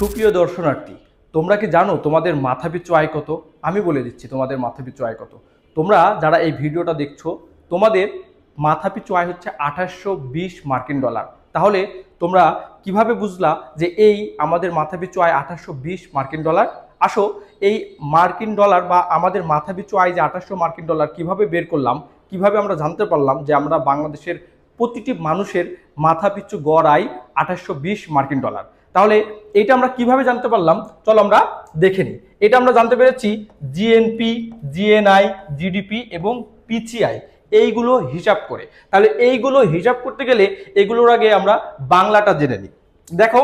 সুপ্রিয় দর্শনার্থী, তোমরা কি জানো তোমাদের মাথাপিছু আয় কত? আমি বলে দিচ্ছি তোমাদের মাথাপিছু আয় কত। তোমরা যারা এই ভিডিওটা দেখছ, তোমাদের মাথাপিছু আয় হচ্ছে আঠাশশো মার্কিন ডলার। তাহলে তোমরা কীভাবে বুঝলা যে এই আমাদের মাথাপিছু আয় আঠাশশো মার্কিন ডলার? আসো, এই মার্কিন ডলার বা আমাদের মাথাপিছু আয় যে আঠাশশো মার্কিন ডলার কীভাবে বের করলাম, কীভাবে আমরা জানতে পারলাম যে আমরা বাংলাদেশের প্রতিটি মানুষের মাথাপিছু গড় আয় আঠাশশো মার্কিন ডলার? তাহলে এটা আমরা কীভাবে জানতে পারলাম? চলো আমরা দেখে নিই। এটা আমরা জানতে পেরেছি জিএনপি জিএনআই জিডিপি এবং পিচিআই এইগুলো হিসাব করে। তাহলে এইগুলো হিসাব করতে গেলে এগুলোর আগে আমরা বাংলাটা জেনে নিই। দেখো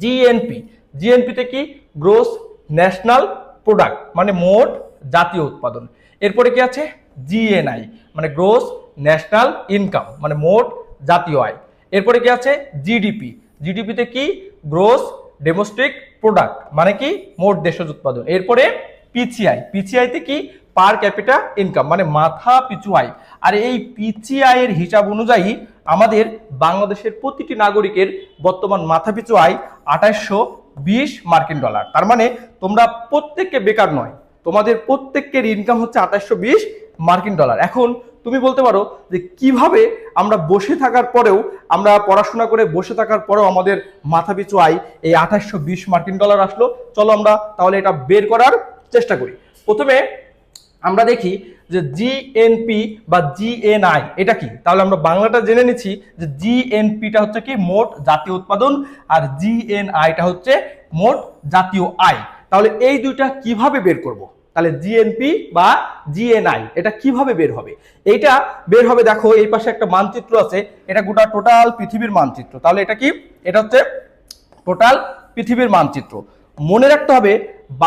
জিএনপি জিএনপিতে কি? গ্রোস ন্যাশনাল প্রোডাক্ট মানে মোট জাতীয় উৎপাদন। এরপরে কি আছে? জিএনআই মানে গ্রোস ন্যাশনাল ইনকাম মানে মোট জাতীয় আয়। এরপরে কি আছে? জিডিপি জিডিপিতে কি? গ্রোস ডোমেস্টিক প্রোডাক্ট মানে কি? মোট দেশজ উৎপাদন। এরপরে পিছিআই পিছিআইতে কি? পার ক্যাপিটা ইনকাম মানে মাথা পিছু আয়। আর এই পিছিআই এর হিসাব অনুযায়ী আমাদের বাংলাদেশের প্রতিটি নাগরিকের বর্তমান মাথা পিছু আয় আঠাশশো বিশ মার্কিন ডলার। তার মানে তোমরা প্রত্যেককে বেকার নয়, তোমাদের প্রত্যেকের ইনকাম হচ্ছে আঠাশশো বিশ মার্কিন ডলার। এখন তুমি বলতে পারো যে কীভাবে আমরা বসে থাকার পরেও, আমরা পড়াশোনা করে বসে থাকার পরেও আমাদের মাথা পিছু আয় এই আঠাশশো বিশ মার্কিন ডলার আসলো। চলো আমরা তাহলে এটা বের করার চেষ্টা করি। প্রথমে আমরা দেখি যে জিএনপি বা জিএনআই এটা কি? তাহলে আমরা বাংলাটা জেনে নিচ্ছি যে জিএনপিটা হচ্ছে কি? মোট জাতীয় উৎপাদন আর জিএনআইটা হচ্ছে মোট জাতীয় আয়। তাহলে এই দুইটা কীভাবে বের করব? তাহলে জিএনপি বা জিএনআই এটা কীভাবে বের হবে? এইটা বের হবে, দেখো, এই পাশে একটা মানচিত্র আছে, এটা গোটা টোটাল পৃথিবীর মানচিত্র। তাহলে এটা কি? এটা হচ্ছে টোটাল পৃথিবীর মানচিত্র। মনে রাখতে হবে,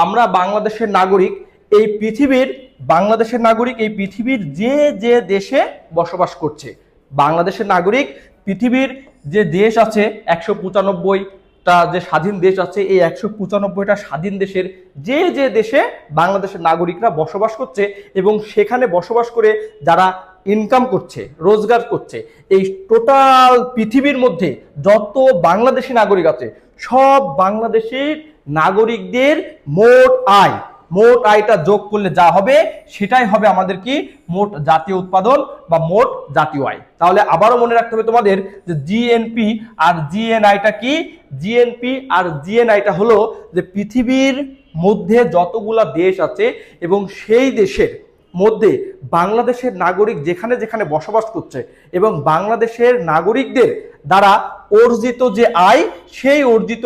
আমরা বাংলাদেশের নাগরিক, এই পৃথিবীর, বাংলাদেশের নাগরিক, এই পৃথিবীর যে যে দেশে বসবাস করছে, বাংলাদেশের নাগরিক, পৃথিবীর যে দেশ আছে, একশো পঁচানব্বই পঁচানব্বইটা যে স্বাধীন দেশ আছে, এই একশো পঁচানব্বইটা স্বাধীন দেশের যে যে দেশে বাংলাদেশের নাগরিকরা বসবাস করছে এবং সেখানে বসবাস করে যারা ইনকাম করছে, রোজগার করছে, এই টোটাল পৃথিবীর মধ্যে যত বাংলাদেশি নাগরিক আছে, সব বাংলাদেশের নাগরিকদের মোট আয়, মোট আয়টা যোগ করলে যা হবে, সেটাই হবে আমাদের কি? মোট জাতীয় উৎপাদন বা মোট জাতীয় আয়। তাহলে আবারও মনে রাখতে হবে তোমাদের যে জিএনপি আর জিএনআইটা কি? জিএনপি আর জিএনআইটা হলো যে পৃথিবীর মধ্যে যতগুলা দেশ আছে এবং সেই দেশের মধ্যে বাংলাদেশের নাগরিক যেখানে যেখানে বসবাস করছে এবং বাংলাদেশের নাগরিকদের দ্বারা অর্জিত যে আয়, সেই অর্জিত